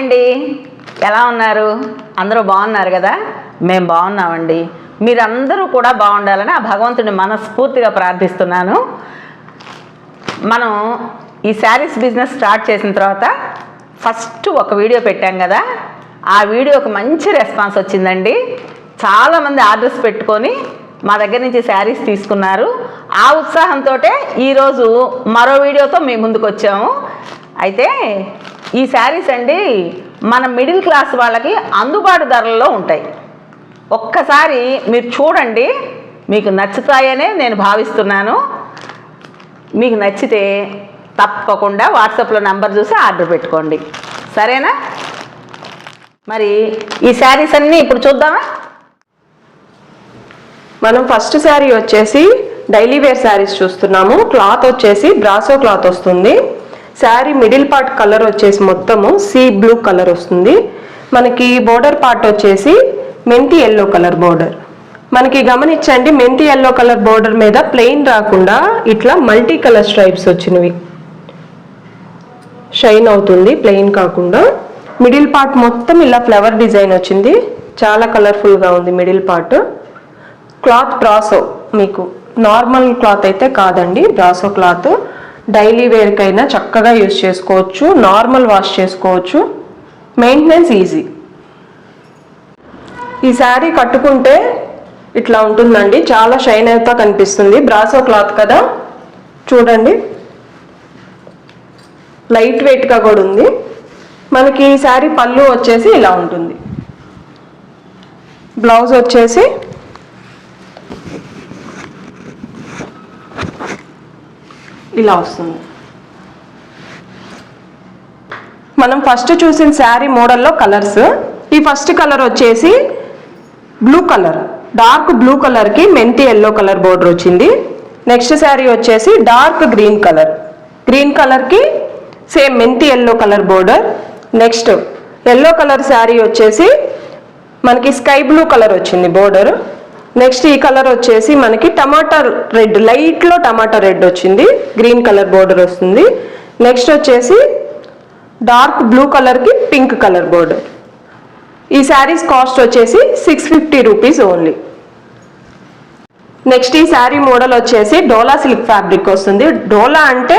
అండి ఎలా ఉన్నారు? అందరూ బాగున్నారు కదా? మేము బాగున్నామండి. మీరందరూ కూడా బాగుండాలని ఆ భగవంతుడిని మనస్ఫూర్తిగా ప్రార్థిస్తున్నాను. మనం ఈ శారీస్ బిజినెస్ స్టార్ట్ చేసిన తర్వాత ఫస్ట్ ఒక వీడియో పెట్టాం కదా? ఆ వీడియోకి మంచి రెస్పాన్స్ వచ్చిందండి. చాలామంది ఆర్డర్స్ పెట్టుకొని మా దగ్గర నుంచి శారీస్ తీసుకున్నారు. ఆ ఉత్సాహంతో ఈరోజు మరో వీడియోతో మీ ముందుకు వచ్చాము అయితే ఈ శారీస్ అండి మన మిడిల్ క్లాస్ వాళ్ళకి అందుబాటు ధరల్లో ఉంటాయి. ఒక్కసారి మీరు చూడండి మీకు నచ్చుతాయనే నేను భావిస్తున్నాను. మీకు నచ్చితే తప్పకుండా వాట్సాప్లో నంబర్ చూసి ఆర్డర్ పెట్టుకోండి. సరేనా? మరి ఈ శారీస్ అన్నీ ఇప్పుడు చూద్దామా? మనం ఫస్ట్ శారీ వచ్చేసి డైలీ వేర్ శారీస్ చూస్తున్నాము. క్లాత్ వచ్చేసి బ్రాసో క్లాత్ వస్తుంది. శారీ మిడిల్ పార్ట్ కలర్ వచ్చేసి మొత్తము సీ బ్లూ కలర్ వస్తుంది. మనకి బోర్డర్ పార్ట్ వచ్చేసి మెంతి ఎల్లో కలర్ బోర్డర్. మనకి గమనించండి మెంతి ఎల్లో కలర్ బోర్డర్ మీద ప్లెయిన్ రాకుండా ఇట్లా మల్టీ కలర్ స్ట్రైప్స్ వచ్చినవి. షైన్ అవుతుంది ప్లెయిన్ కాకుండా. మిడిల్ పార్ట్ మొత్తం ఇలా ఫ్లవర్ డిజైన్ వచ్చింది. చాలా కలర్ఫుల్గా ఉంది మిడిల్ పార్ట్. క్లాత్ బ్రాసో మీకు. నార్మల్ క్లాత్ అయితే కాదండి బ్రాసో క్లాత్. డైలీ వేర్కైనా చక్కగా యూస్ చేసుకోవచ్చు నార్మల్ వాష్ చేసుకోవచ్చు. Maintenance easy. ఈ శారీ కట్టుకుంటే ఇట్లా ఉంటుందండి. చాలా షైన్ అవుతా కనిపిస్తుంది. బ్రాసో క్లాత్ కదా. చూడండి. లైట్ వెయిట్గా కూడా ఉంది. మనకి ఈ శారీ పళ్ళు వచ్చేసి ఇలా ఉంటుంది. బ్లౌజ్ వచ్చేసి ఇలా వస్తుంది. మనం ఫస్ట్ చూసిన శారీ మోడల్లో కలర్స్ ఈ ఫస్ట్ కలర్ వచ్చేసి బ్లూ కలర్ డార్క్ బ్లూ కలర్కి మెంతి ఎల్లో కలర్ బోర్డర్ వచ్చింది. నెక్స్ట్ శారీ వచ్చేసి డార్క్ గ్రీన్ కలర్ గ్రీన్ కలర్కి సేమ్ మెంతి yellow colour border next yellow colour sari వచ్చేసి మనకి స్కై బ్లూ కలర్ వచ్చింది బోర్డర్ నెక్స్ట్ ఈ కలర్ వచ్చేసి మనకి టమాటా రెడ్ లైట్లో టమాటా రెడ్ వచ్చింది. గ్రీన్ కలర్ బోర్డర్ వస్తుంది. నెక్స్ట్ వచ్చేసి డార్క్ బ్లూ కలర్కి పింక్ కలర్ బోర్డర్. ఈ శారీస్ కాస్ట్ వచ్చేసి six fifty rupees only. Next ఈ శారీ మోడల్ వచ్చేసి డోలా సిల్క్ ఫ్యాబ్రిక్ వస్తుంది. డోలా అంటే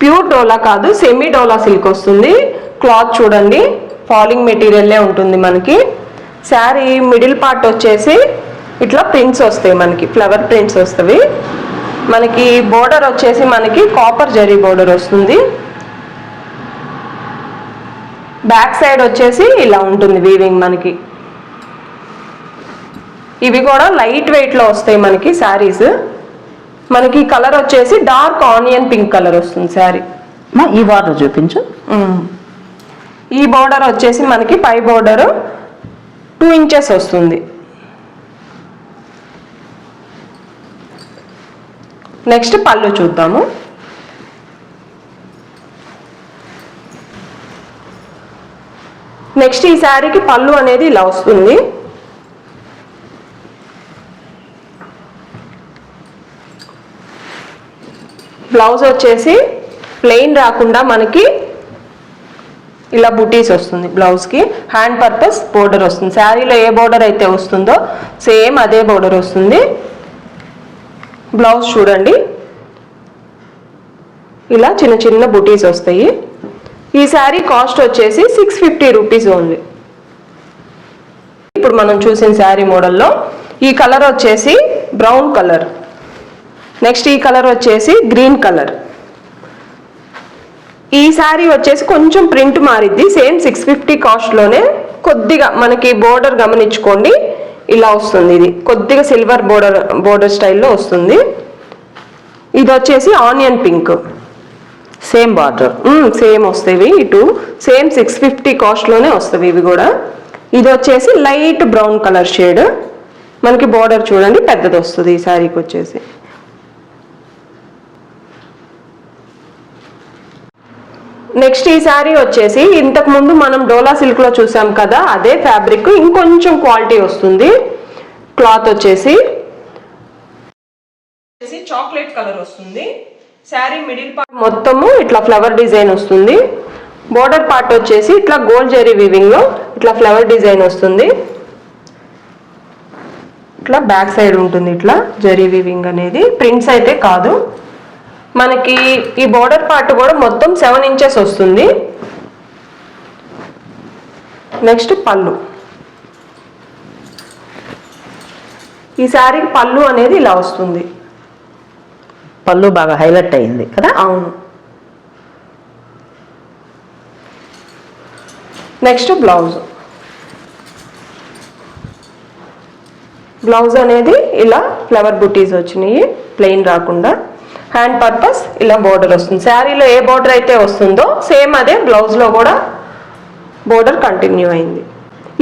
ప్యూర్ డోలా కాదు సెమీ డోలా సిల్క్ వస్తుంది. క్లాత్ చూడండి ఫాలింగ్ మెటీరియల్లే ఉంటుంది మనకి. శారీ మిడిల్ పార్ట్ వచ్చేసి ఇట్లా ప్రింట్స్ వస్తాయి మనకి ఫ్లవర్ ప్రింట్స్ వస్తాయి. మనకి బోర్డర్ వచ్చేసి మనకి కాపర్ జరీ బోర్డర్ వస్తుంది. బ్యాక్ సైడ్ వచ్చేసి ఇలా ఉంటుంది వీవింగ్ మనకి. ఇవి కూడా లైట్ వెయిట్లో వస్తాయి మనకి శారీస్ మనకి కలర్ వచ్చేసి డార్క్ ఆనియన్ పింక్ కలర్ వస్తుంది శారీ ఈ బార్డర్ చూపించు. ఈ బోర్డర్ వచ్చేసి మనకి పై బోర్డర్ టూ ఇంచెస్ వస్తుంది. నెక్స్ట్ పళ్ళు చూద్దాము. నెక్స్ట్ ఈ శారీకి పళ్ళు అనేది ఇలా వస్తుంది. బ్లౌజ్ వచ్చేసి ప్లెయిన్ రాకుండా మనకి ఇలా బుటీస్ వస్తుంది బ్లౌజ్కి. హ్యాండ్ పర్పస్ బోర్డర్ వస్తుంది. శారీలో ఏ బోర్డర్ అయితే వస్తుందో సేమ్ అదే బోర్డర్ వస్తుంది. బ్లౌజ్ చూడండి. ఇలా చిన్న చిన్న బుటీస్ వస్తాయి. ఈ శారీ కాస్ట్ వచ్చేసి సిక్స్ ఫిఫ్టీ రూపీస్ ఓన్లీ. ఇప్పుడు మనం చూసిన శారీ మోడల్లో ఈ కలర్ వచ్చేసి బ్రౌన్ కలర్. నెక్స్ట్ ఈ కలర్ వచ్చేసి గ్రీన్ కలర్. ఈ శారీ వచ్చేసి కొంచెం ప్రింట్ మారిద్ది సేమ్ సిక్స్ ఫిఫ్టీ కాస్ట్లోనే కొద్దిగా మనకి బోర్డర్ గమనించుకోండి. ఇలా వస్తుంది. ఇది కొద్దిగా సిల్వర్ బోర్డర్ బోర్డర్ స్టైల్లో వస్తుంది. ఇది వచ్చేసి onion pink same border same వస్తాయి ఇటు సేమ్ సిక్స్ ఫిఫ్టీ కాస్ట్లోనే వస్తాయి ఇవి కూడా. ఇది వచ్చేసి లైట్ బ్రౌన్ కలర్ షేడ్ మనకి బోర్డర్ చూడండి పెద్దది వస్తుంది ఈ శారీకి వచ్చేసి. నెక్స్ట్ ఈ శారీ వచ్చేసి ఇంతకు ముందు మనం డోలా సిల్క్లో చూసాం కదా అదే ఫ్యాబ్రిక్ ఇంకొంచెం క్వాలిటీ వస్తుంది. క్లాత్ వచ్చేసి. చాక్లెట్ కలర్ వస్తుంది. శారీ మిడిల్ పార్ట్ మొత్తము ఇట్లా ఫ్లవర్ డిజైన్ వస్తుంది. బోర్డర్ పార్ట్ వచ్చేసి ఇట్లా గోల్డ్ జెరీ వీవింగ్లో ఇట్లా ఫ్లవర్ డిజైన్ వస్తుంది. ఇట్లా బ్యాక్ సైడ్ ఉంటుంది ఇట్లా జెరీ వీవింగ్ అనేది. ప్రింట్స్ అయితే కాదు. మనకి ఈ బోర్డర్ పార్ట్ కూడా మొత్తం సెవెన్ ఇంచెస్ వస్తుంది. నెక్స్ట్ పళ్ళు. ఈ శారీకి పళ్ళు అనేది ఇలా వస్తుంది. పళ్ళు బాగా హైలైట్ అయింది కదా? అవును. నెక్స్ట్ బ్లౌజ్ బ్లౌజ్ అనేది ఇలా ఫ్లవర్ బుటీస్ వచ్చినాయి ప్లెయిన్ రాకుండా. హ్యాండ్ పర్పస్ ఇలా బోర్డర్ వస్తుంది. శారీలో ఏ బోర్డర్ అయితే వస్తుందో సేమ్ అదే బ్లౌజ్లో కూడా బోర్డర్ కంటిన్యూ అయింది.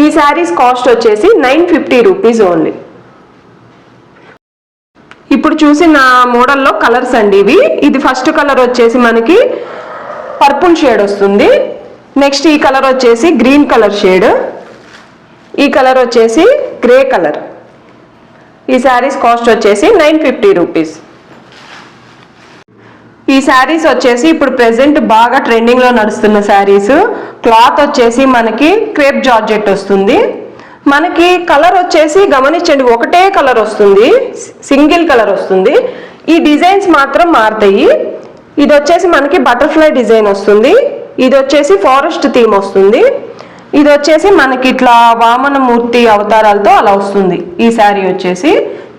ఈ శారీస్ కాస్ట్ వచ్చేసి నైన్ ఫిఫ్టీ రూపీస్ ఓన్లీ ఇప్పుడు చూసిన మోడల్లో కలర్స్ అండి ఇవి. ఇది ఫస్ట్ కలర్ వచ్చేసి మనకి పర్పుల్ షేడ్ వస్తుంది. నెక్స్ట్ ఈ కలర్ వచ్చేసి గ్రీన్ కలర్ షేడ్ ఈ కలర్ వచ్చేసి గ్రే కలర్ ఈ శారీస్ కాస్ట్ వచ్చేసి నైన్ ఫిఫ్టీ రూపీస్ ఈ శారీస్ వచ్చేసి ఇప్పుడు ప్రెసెంట్ బాగా ట్రెండింగ్లో నడుస్తున్న శారీస్. క్లాత్ వచ్చేసి మనకి క్రేప్ జార్జెట్ వస్తుంది. మనకి కలర్ వచ్చేసి గమనించండి ఒకటే కలర్ వస్తుంది సింగిల్ కలర్ వస్తుంది. ఈ డిజైన్స్ మాత్రం మారుతాయి. ఇది వచ్చేసి మనకి బటర్ఫ్లై డిజైన్ వస్తుంది. ఇది వచ్చేసి ఫారెస్ట్ థీమ్ వస్తుంది. ఇది వచ్చేసి మనకి ఇట్లా వామనమూర్తి అవతారాలతో అలా వస్తుంది. ఈ శారీ వచ్చేసి.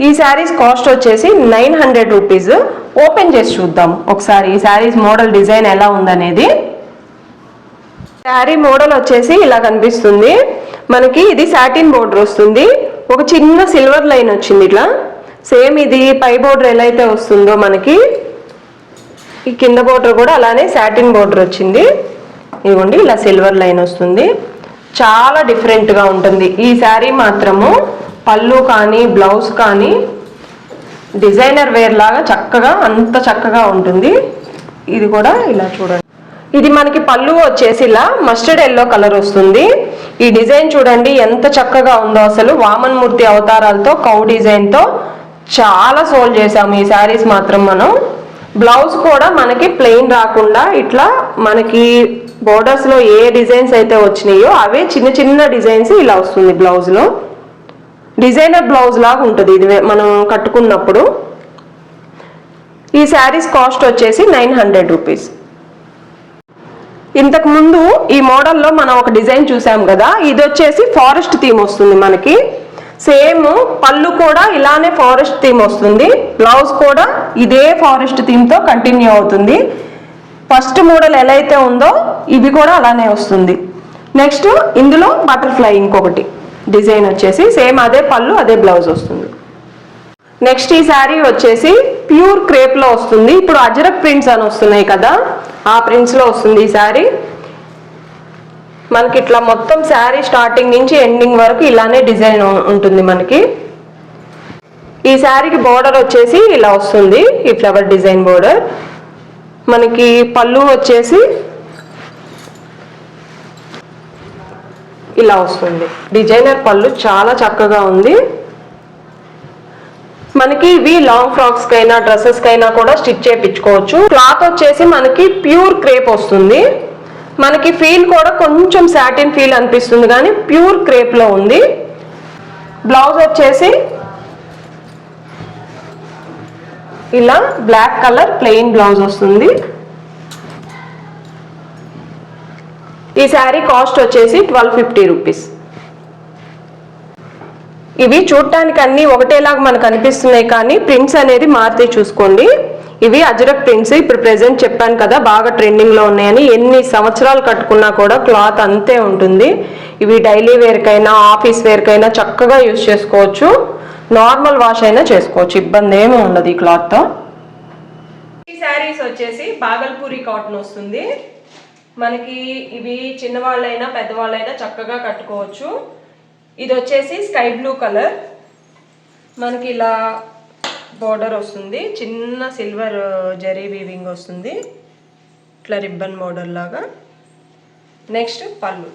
ఈ శారీస్ కాస్ట్ వచ్చేసి నైన్ హండ్రెడ్ రూపీస్. ఓపెన్ చేసి చూద్దాం. ఒకసారి ఈ శారీస్ మోడల్ డిజైన్ ఎలా ఉందనేది. శారీ మోడల్ వచ్చేసి ఇలా కనిపిస్తుంది. మనకి ఇది సాటిన్ బోర్డర్ వస్తుంది. ఒక చిన్న సిల్వర్ లైన్ వచ్చింది ఇట్లా. సేమ్ ఇది పై బోర్డర్ ఎలా అయితే వస్తుందో మనకి ఈ కింద బోర్డర్ కూడా అలానే సాటిన్ బోర్డర్ వచ్చింది. ఇదిగోండి ఇలా సిల్వర్ లైన్ వస్తుంది. చాలా డిఫరెంట్గా ఉంటుంది. ఈ శారీ మాత్రము పళ్ళు కానీ బ్లౌజ్ కానీ డిజైనర్ వేర్ లాగా చక్కగా అంత చక్కగా ఉంటుంది. ఇది కూడా ఇలా చూడండి. ఇది మనకి పళ్ళు వచ్చేసి ఇలా మస్టర్డ్ ఎల్లో కలర్ వస్తుంది. ఈ డిజైన్ చూడండి ఎంత చక్కగా ఉందో అసలు. వామన్ మూర్తి అవతారాలతో కౌ డిజైన్తో చాలా సోల్ చేసాము ఈ శారీస్ మాత్రం మనం. బ్లౌజ్ కూడా మనకి ప్లెయిన్ రాకుండా ఇట్లా మనకి బోర్డర్స్లో ఏ డిజైన్స్ అయితే వచ్చినాయో అవే చిన్న చిన్న డిజైన్స్ ఇలా వస్తుంది బ్లౌజ్లో. డిజైనర్ బ్లౌజ్ లాగా ఉంటుంది. ఇది మనం కట్టుకున్నప్పుడు ఈ శారీస్ కాస్ట్ వచ్చేసి నైన్ హండ్రెడ్ రూపీస్. ఇంతకుముందు ఈ మోడల్లో మనం ఒక డిజైన్ చూసాం కదా. ఇది వచ్చేసి ఫారెస్ట్ థీమ్ వస్తుంది మనకి. సేమ్ పళ్ళు కూడా ఇలానే ఫారెస్ట్ థీమ్ వస్తుంది. బ్లౌజ్ కూడా ఇదే ఫారెస్ట్ థీమ్తో కంటిన్యూ అవుతుంది. ఫస్ట్ మోడల్ ఎలా అయితే ఉందో ఇది కూడా అలానే వస్తుంది. నెక్స్ట్ ఇందులో బటర్ఫ్లై ఇంకొకటి. డిజైన్ వచ్చేసి సేమ్ అదే పళ్ళు అదే బ్లౌజ్ వస్తుంది. నెక్స్ట్ ఈ శారీ వచ్చేసి ప్యూర్ క్రేప్లో వస్తుంది. ఇప్పుడు అజరక్ ప్రింట్స్ అని వస్తున్నాయి కదా ఆ ప్రింట్స్లో వస్తుంది ఈ శారీ. మనకి ఇట్లా మొత్తం శారీ స్టార్టింగ్ నుంచి ఎండింగ్ వరకు ఇలానే డిజైన్ ఉంటుంది మనకి. ఈ శారీకి బోర్డర్ వచ్చేసి ఇలా వస్తుంది ఈ ఫ్లవర్ డిజైన్ బోర్డర్. మనకి పళ్ళు వచ్చేసి ఇలా వస్తుంది. డిజైనర్ పళ్ళు చాలా చక్కగా ఉంది. మనకి ఇవి లాంగ్ ఫ్రాక్స్ కైనా డ్రెస్సెస్ కైనా కూడా స్టిచ్ చేయించుకోవచ్చు. క్లాత్ వచ్చేసి మనకి ప్యూర్ క్రేప్ వస్తుంది. మనకి ఫీల్ కూడా కొంచెం సాటిన్ ఫీల్ అనిపిస్తుంది కానీ ప్యూర్ క్రేప్లో ఉంది. బ్లౌజ్ వచ్చేసి ఇలా బ్లాక్ కలర్ ప్లెయిన్ బ్లౌజ్ వస్తుంది. ఈ శారీ కాస్ట్ వచ్చేసి ట్వెల్వ్ ఫిఫ్టీ రూపీస్. ఇవి చూడటానికి అన్ని ఒకటేలాగా మనకు అనిపిస్తున్నాయి కానీ ప్రింట్స్ అనేది మారితే చూసుకోండి. ఇవి అజరక్ ప్రింట్స్ ఇప్పుడు ప్రెసెంట్ చెప్పాను కదా బాగా ట్రెండింగ్లో ఉన్నాయని. ఎన్ని సంవత్సరాలు కట్టుకున్నా కూడా క్లాత్ అంతే ఉంటుంది. ఇవి డైలీ వేర్కైనా ఆఫీస్ వేర్కైనా చక్కగా యూజ్ చేసుకోవచ్చు. నార్మల్ వాష్ అయినా చేసుకోవచ్చు. ఇబ్బంది ఏమీ ఉండదు ఈ క్లాత్తో. ఈ శారీస్ వచ్చేసి బాగల్పూరి కాటన్ వస్తుంది. మనకి ఇవి చిన్నవాళ్ళైనా పెద్దవాళ్ళైనా చక్కగా కట్టుకోవచ్చు. ఇది వచ్చేసి స్కై బ్లూ కలర్. మనకి ఇలా బోర్డర్ వస్తుంది. చిన్న సిల్వర్ జరీ వీవింగ్ వస్తుంది. ఇట్లా రిబ్బన్ బోర్డర్ లాగా. నెక్స్ట్ పళ్ళు.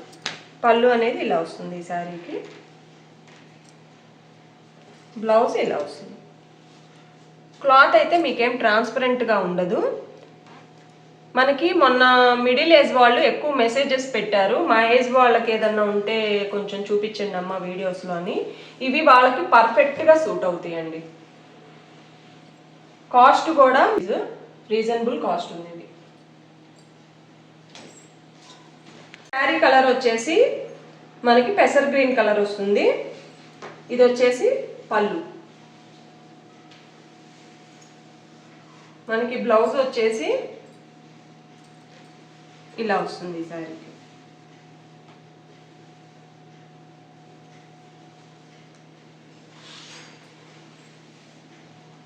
పళ్ళు అనేది ఇలా వస్తుంది ఈ శారీకి. బ్లౌజ్ ఇలా వస్తుంది. క్లాత్ అయితే మీకేం ట్రాన్స్పరెంట్గా ఉండదు. మనకి మొన్న మిడిల్ ఏజ్ వాళ్ళు ఎక్కువ మెసేజెస్ పెట్టారు. మా ఏజ్ వాళ్ళకి ఏదన్నా ఉంటే కొంచెం చూపించండి అమ్మ వీడియోస్లో అని. ఇవి వాళ్ళకి పర్ఫెక్ట్గా సూట్ అవుతాయండి. కాస్ట్ కూడా రీజనబుల్ కాస్ట్ ఉంది ఇది శారీ కలర్ వచ్చేసి మనకి పెసర్ గ్రీన్ కలర్ వస్తుంది. ఇది వచ్చేసి పళ్ళు. మనకి బ్లౌజ్ వచ్చేసి ఇలా వస్తుంది ఈ శారీకి.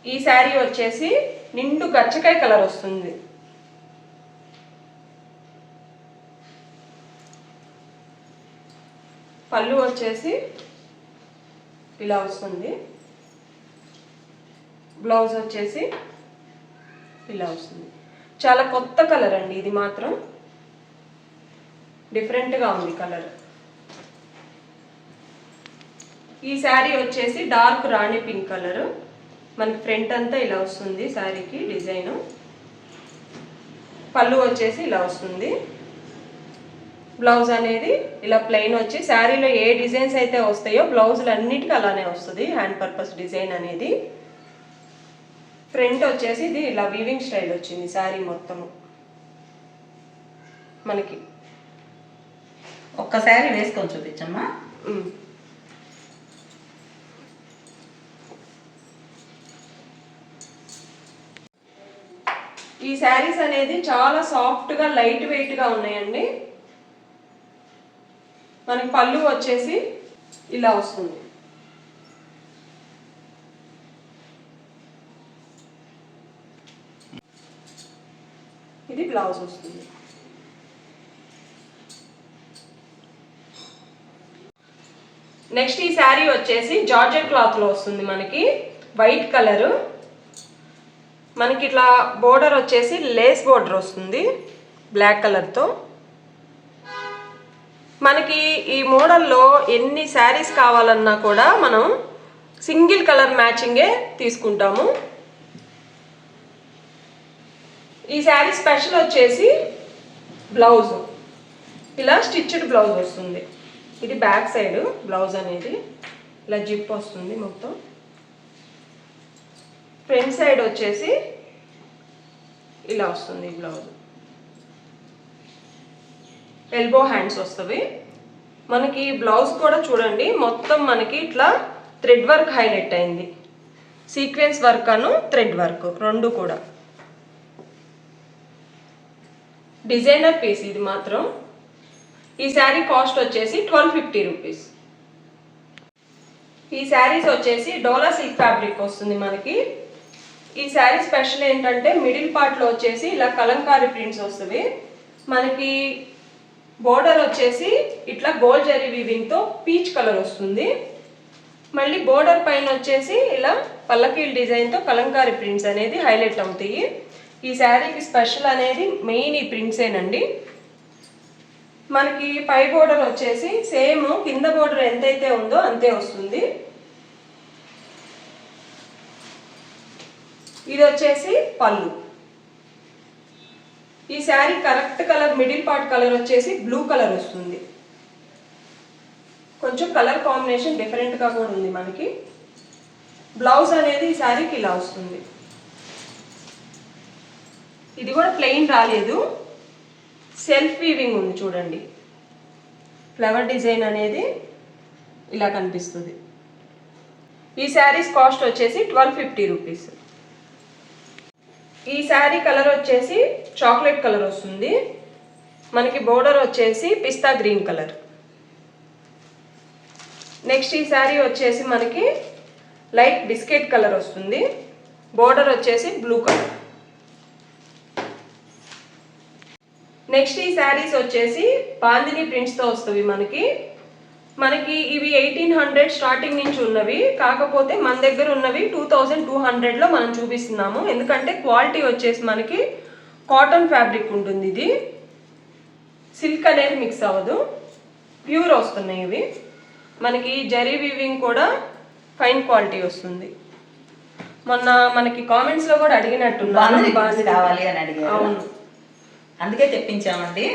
ఈ శారీ వచ్చేసి నిండు గచ్చకాయ కలర్ వస్తుంది. పళ్ళు వచ్చేసి ఇలా వస్తుంది. బ్లౌజ్ వచ్చేసి ఇలా వస్తుంది. చాలా కొత్త కలర్ అండి ఇది మాత్రం. డిఫరెంట్గా ఉంది కలర్. ఈ శారీ వచ్చేసి డార్క్ రాణి పింక్ కలర్. మనకి ఫ్రంట్ అంతా ఇలా వస్తుంది శారీకి డిజైన్. పళ్ళు వచ్చేసి ఇలా వస్తుంది. బ్లౌజ్ అనేది ఇలా ప్లెయిన్ వచ్చి శారీలో ఏ డిజైన్స్ అయితే వస్తాయో బ్లౌజులు అన్నిటికీ అలానే వస్తుంది. హ్యాండ్ పర్పస్ డిజైన్ అనేది. ఫ్రంట్ వచ్చేసి ఇది ఇలా వీవింగ్ స్టైల్ వచ్చింది శారీ మొత్తము. మనకి. ఒక్కసారి వేసుకొని చూపించమ్మా. ఈ శారీస్ అనేది చాలా సాఫ్ట్గా లైట్ వెయిట్గా ఉన్నాయండి. మనకి పళ్ళు వచ్చేసి ఇలా వస్తుంది. ఇది బ్లౌజ్ వస్తుంది. నెక్స్ట్ ఈ శారీ వచ్చేసి జార్జెట్ క్లాత్లో వస్తుంది మనకి. వైట్ కలరు మనకి ఇట్లా బోర్డర్ వచ్చేసి లేస్ బోర్డర్ వస్తుంది. బ్లాక్ కలర్తో మనకి ఈ మోడల్లో ఎన్ని శారీస్ కావాలన్నా కూడా మనం సింగిల్ కలర్ మ్యాచింగే తీసుకుంటాము. ఈ శారీ స్పెషల్ వచ్చేసి బ్లౌజ్ ఇలా స్టిచ్డ్ బ్లౌజ్ వస్తుంది. ఇది బ్యాక్ సైడ్ బ్లౌజ్ అనేది. ఇలా జిప్ వస్తుంది మొత్తం. ఫ్రంట్ సైడ్ వచ్చేసి ఇలా వస్తుంది బ్లౌజ్. ఎల్బో హ్యాండ్స్ వస్తుంది మనకి బ్లౌజ్ కూడా చూడండి మొత్తం మనకి ఇట్లా థ్రెడ్ వర్క్ హైలైట్ అయింది. సీక్వెన్స్ వర్క్ అను థ్రెడ్ వర్క్ రెండు కూడా. డిజైనర్ పీస్ ఇది మాత్రం. ఈ శారీ కాస్ట్ వచ్చేసి ట్వెల్వ్ ఫిఫ్టీ రూపీస్. ఈ శారీస్ వచ్చేసి డోలా సిల్క్ ఫ్యాబ్రిక్ వస్తుంది మనకి. ఈ శారీ స్పెషల్ ఏంటంటే మిడిల్ పార్ట్లో వచ్చేసి ఇలా కలంకారీ ప్రింట్స్ వస్తుంది. మనకి బోర్డర్ వచ్చేసి ఇట్లా గోల్డ్ జరీ వీవింగ్తో పీచ్ కలర్ వస్తుంది. మళ్ళీ బోర్డర్ పైన వచ్చేసి ఇలా పల్లకీల్ డిజైన్తో కలంకారీ ప్రింట్స్ అనేది హైలైట్ అవుతాయి. ఈ శారీకి స్పెషల్ అనేది మెయిన్ ఈ ప్రింట్సేనండి. మనకి పై బోర్డర్ వచ్చేసి సేమ్ కింద బోర్డర్ ఎంతైతే ఉందో అంతే వస్తుంది. ఇది వచ్చేసి పళ్ళు. ఈ sari correct colour middle part colour వచ్చేసి బ్లూ కలర్ వస్తుంది. కొంచెం కలర్ కాంబినేషన్ డిఫరెంట్గా కూడా ఉంది మనకి. బ్లౌజ్ అనేది ఈ శారీకి ఇలా వస్తుంది. ఇది కూడా ప్లెయిన్ రాలేదు. సెల్ఫ్ వీవింగ్ ఉంది చూడండి. ఫ్లవర్ డిజైన్ అనేది ఇలా కనిపిస్తుంది. ఈ శారీస్ కాస్ట్ వచ్చేసి ట్వెల్వ్ ఫిఫ్టీ రూపీస్. ఈ శారీ కలర్ వచ్చేసి చాక్లెట్ కలర్ వస్తుంది. మనకి బోర్డర్ వచ్చేసి పిస్తా గ్రీన్ కలర్. నెక్స్ట్ ఈ శారీ వచ్చేసి మనకి లైట్ బిస్కెట్ కలర్ వస్తుంది. బోర్డర్ వచ్చేసి బ్లూ కలర్. నెక్స్ట్ ఈ శారీస్ వచ్చేసి బాందిని ప్రింట్స్తో వస్తుంది మనకి. మనకి ఇవి ఎయిటీన్ హండ్రెడ్ స్టార్టింగ్ నుంచి ఉన్నవి. కాకపోతే మన దగ్గర ఉన్నవి టూ థౌజండ్ టూ హండ్రెడ్లో మనం చూపిస్తున్నాము. ఎందుకంటే క్వాలిటీ వచ్చేసి మనకి కాటన్ ఫ్యాబ్రిక్ ఉంటుంది ఇది. సిల్క్ అనేది మిక్స్ అవ్వదు. ప్యూర్ వస్తున్నాయి ఇవి. మనకి జరీ వీవింగ్ కూడా ఫైన్ క్వాలిటీ వస్తుంది. మొన్న మనకి కామెంట్స్లో కూడా బాందిని. కావాలి అని అడిగారు. అవును. అందుకే తెప్పించామండి.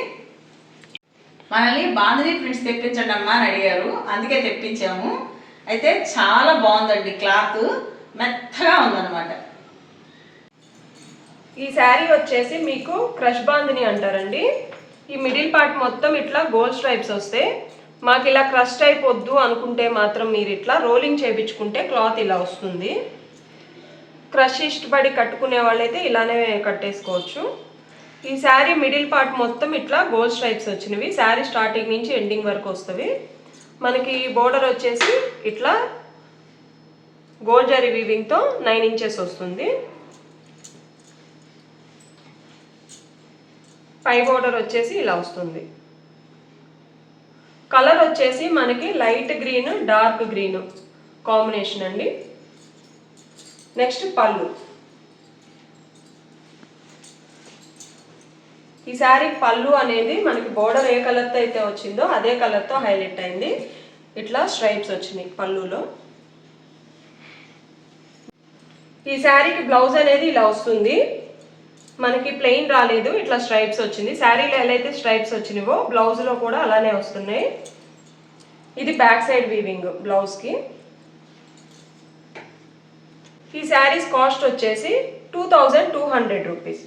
మనల్ని బాంధనీ ప్రింట్స్ తెప్పించండి అమ్మా అని అడిగారు. అందుకే తెప్పించాము. అయితే చాలా బాగుందండి క్లాత్. మెత్తగా ఉందన్నమాట. ఈ శారీ వచ్చేసి మీకు క్రష్ బాందిని అంటారండి. ఈ మిడిల్ పార్ట్ మొత్తం ఇట్లా గోల్డ్ స్ట్రైప్స్ వస్తాయి మాకు ఇలా క్రష్ టైప్ వద్దు అనుకుంటే మాత్రం మీరు ఇట్లా రోలింగ్ చేయించుకుంటే క్లాత్ ఇలా వస్తుంది. క్రష్ ఇష్టపడి కట్టుకునే వాళ్ళైతే ఇలానే కట్టేసుకోవచ్చు. ఈ శారీ మిడిల్ పార్ట్ మొత్తం ఇట్లా గోల్డ్ స్ట్రైప్స్ వచ్చినవి. శారీ స్టార్టింగ్ నుంచి ఎండింగ్ వరకు వస్తుంది మనకి బోర్డర్ వచ్చేసి ఇట్లా గోల్డ్ జరీ వీవింగ్తో నైన్ ఇంచెస్ వస్తుంది. పై బోర్డర్ వచ్చేసి ఇలా వస్తుంది. కలర్ వచ్చేసి మనకి light green dark green combination అండి. నెక్స్ట్ పళ్ళు. ఈ శారీ పళ్ళు అనేది మనకి బోర్డర్ ఏ కలర్తో అయితే వచ్చిందో అదే కలర్తో హైలైట్ అయింది. ఇట్లా స్ట్రైప్స్ వచ్చినాయి పళ్ళులో. ఈ శారీకి బ్లౌజ్ అనేది ఇలా వస్తుంది. మనకి ప్లెయిన్ రాలేదు ఇట్లా స్ట్రైప్స్ వచ్చింది. శారీలో ఎలా అయితే స్ట్రైప్స్ వచ్చినాయో బ్లౌజ్లో కూడా అలానే వస్తున్నాయి. ఇది బ్యాక్ సైడ్ వీవింగ్ బ్లౌజ్కి ఈ శారీస్ కాస్ట్ వచ్చేసి two thousand two hundred rupees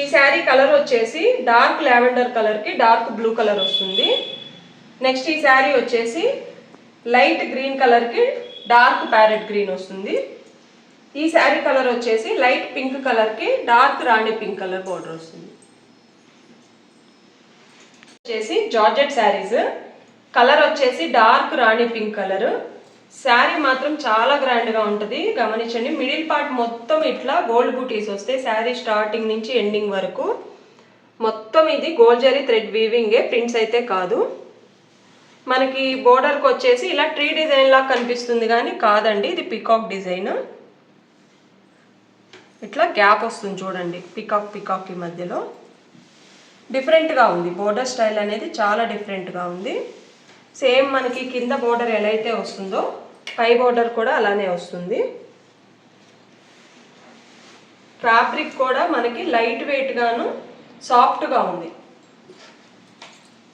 ఈ శారీ కలర్ వచ్చేసి డార్క్ లావెండర్ కలర్కి డార్క్ బ్లూ కలర్ వస్తుంది. నెక్స్ట్ ఈ శారీ వచ్చేసి లైట్ గ్రీన్ కలర్కి డార్క్ ప్యారెట్ గ్రీన్ వస్తుంది. ఈ శారీ కలర్ వచ్చేసి లైట్ పింక్ కలర్కి డార్క్ రాణి పింక్ కలర్ బోర్డర్ వస్తుంది. వచ్చేసి జార్జెట్ శారీస్. కలర్ వచ్చేసి డార్క్ రాణి పింక్ కలర్. శారీ మాత్రం చాలా గ్రాండ్గా ఉంటుంది. గమనించండి మిడిల్ పార్ట్ మొత్తం ఇట్లా గోల్డ్ బూటీస్ వస్తాయి. శారీ స్టార్టింగ్ నుంచి ఎండింగ్ వరకు. మొత్తం ఇది గోల్డ్ జరీ థ్రెడ్ వీవింగే ప్రింట్స్ అయితే కాదు. మనకి బోర్డర్కి వచ్చేసి ఇలా ట్రీ డిజైన్ లా కనిపిస్తుంది కానీ కాదండి ఇది పికాక్ డిజైన్ ఇట్లా గ్యాప్ వస్తుంది చూడండి పికాక్ పికాక్ ఈ మధ్యలో. డిఫరెంట్గా ఉంది. బోర్డర్ స్టైల్ అనేది చాలా డిఫరెంట్గా ఉంది. సేమ్ మనకి కింద బోర్డర్ ఎలా అయితే వస్తుందో పై బోర్డర్ కూడా అలానే వస్తుంది. ఫ్యాబ్రిక్ కూడా మనకి లైట్ వెయిట్గాను సాఫ్ట్గా ఉంది.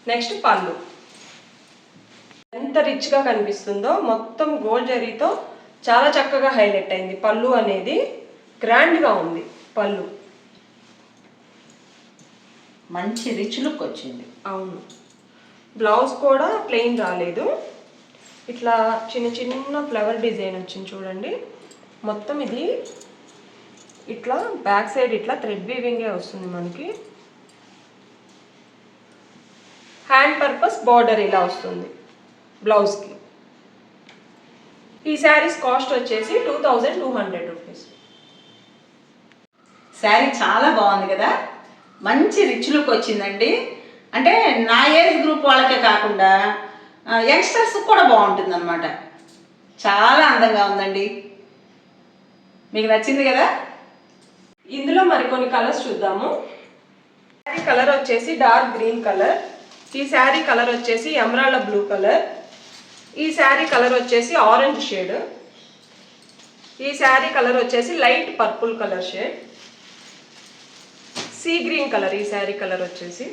నెక్స్ట్ పళ్ళు. ఎంత రిచ్గా కనిపిస్తుందో మొత్తం గోల్డ్ జరీతో చాలా చక్కగా హైలైట్ అయింది. పళ్ళు అనేది గ్రాండ్గా ఉంది పళ్ళు. మంచి రిచ్ లుక్ వచ్చింది. అవును. బ్లౌజ్ కూడా ప్లెయిన్ రాలేదు. ఇట్లా చిన్న చిన్న ఫ్లవర్ డిజైన్ వచ్చింది చూడండి. మొత్తం ఇది ఇట్లా బ్యాక్ సైడ్ ఇట్లా థ్రెడ్ వీవింగే వస్తుంది మనకి. హ్యాండ్ పర్పస్ బార్డర్ ఇలా వస్తుంది బ్లౌజ్కి ఈ శారీస్ కాస్ట్ వచ్చేసి two thousand two hundred rupees. Sari చాలా బాగుంది కదా? మంచి రిచ్ లుక్ వచ్చిందండి. అంటే నా ఏజ్ గ్రూప్ వాళ్ళకే కాకుండా యంగ్స్టర్స్ కూడా బాగుంటుంది అనమాట చాలా అందంగా ఉందండి. మీకు నచ్చింది కదా? ఇందులో మరికొన్ని కలర్స్ చూద్దాము. శారీ కలర్ వచ్చేసి డార్క్ గ్రీన్ కలర్. ఈ శారీ కలర్ వచ్చేసి ఎమరాళ్ళ బ్లూ కలర్. ఈ శారీ కలర్ వచ్చేసి ఆరెంజ్ షేడ్. ఈ శారీ కలర్ వచ్చేసి light purple colour shade. Sea green colour ఈ శారీ కలర్ వచ్చేసి.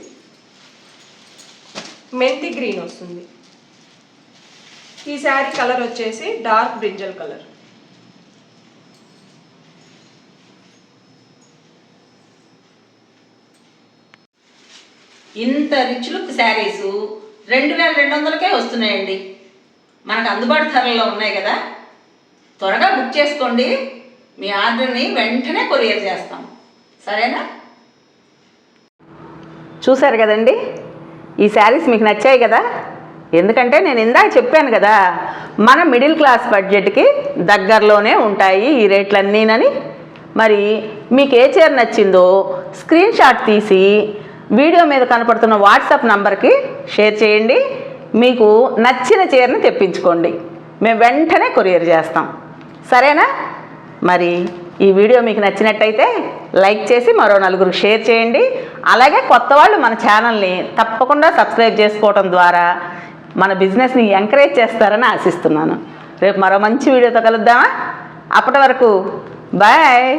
మెంతి గ్రీన్ వస్తుంది. ఈ శారీ కలర్ వచ్చేసి డార్క్ బ్రింజల్ కలర్. ఇంత రిచ్ లుక్ శారీస్ రెండు వేల రెండు వందలకే వస్తున్నాయండి. మనకు అందుబాటు ధరల్లో ఉన్నాయి కదా. త్వరగా బుక్ చేసుకోండి. మీ ఆర్డర్ని వెంటనే కొరియర్ చేస్తాం. సరేనా? చూశారు కదండి? ఈ శారీస్ మీకు నచ్చాయి కదా? ఎందుకంటే నేను ఇందాక చెప్పాను కదా మన మిడిల్ క్లాస్ బడ్జెట్కి దగ్గరలోనే ఉంటాయి ఈ రేట్లన్నీనని. మరి మీకు ఏ చీర నచ్చిందో స్క్రీన్ షాట్ తీసి వీడియో మీద కనపడుతున్న వాట్సాప్ నంబర్కి షేర్ చేయండి. మీకు నచ్చిన చీరని తెప్పించుకోండి. మేము వెంటనే కొరియర్ చేస్తాం. సరేనా? మరి ఈ వీడియో మీకు నచ్చినట్టయితే లైక్ చేసి మరో నలుగురికి షేర్ చేయండి. అలాగే కొత్త వాళ్ళు మన ఛానల్ని తప్పకుండా సబ్స్క్రైబ్ చేసుకోవడం ద్వారా మన బిజినెస్ని ఎంకరేజ్ చేస్తారని ఆశిస్తున్నాను. రేపు మరో మంచి వీడియోతో కలుద్దామా? అప్పటి వరకు బాయ్